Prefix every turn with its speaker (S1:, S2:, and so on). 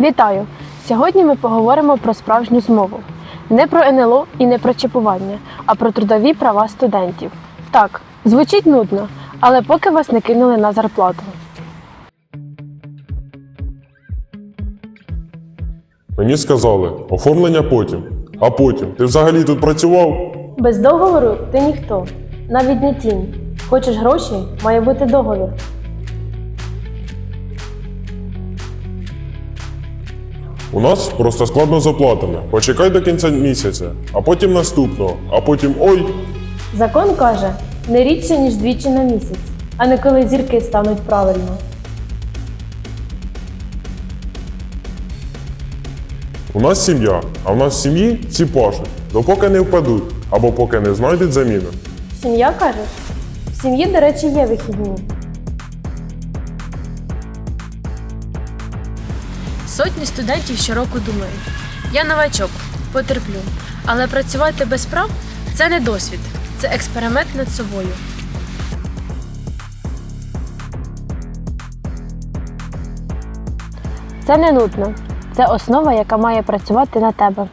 S1: Вітаю! Сьогодні ми поговоримо про справжню змову. Не про НЛО і не про чіпування, а про трудові права студентів. Так, звучить нудно, але поки вас не кинули на зарплату.
S2: Мені сказали, оформлення потім. А потім, ти взагалі тут працював?
S1: Без договору ти ніхто, навіть не тінь. Хочеш гроші, має бути договір.
S2: У нас просто складно з оплатами. Почекай до кінця місяця, а потім наступного, а потім ой.
S1: Закон каже не рідше, ніж двічі на місяць, а не коли зірки стануть правильно.
S2: У нас сім'я, а в нас в сім'ї ці пашуть, допоки не впадуть або поки не знайдуть заміну.
S1: Сім'я кажеш? В сім'ї, до речі, є вихідні.
S3: Сотні студентів щороку думають: я новачок, потерплю. Але працювати без прав це не досвід, це експеримент над собою.
S1: Це не нудно. Це основа, яка має працювати на тебе.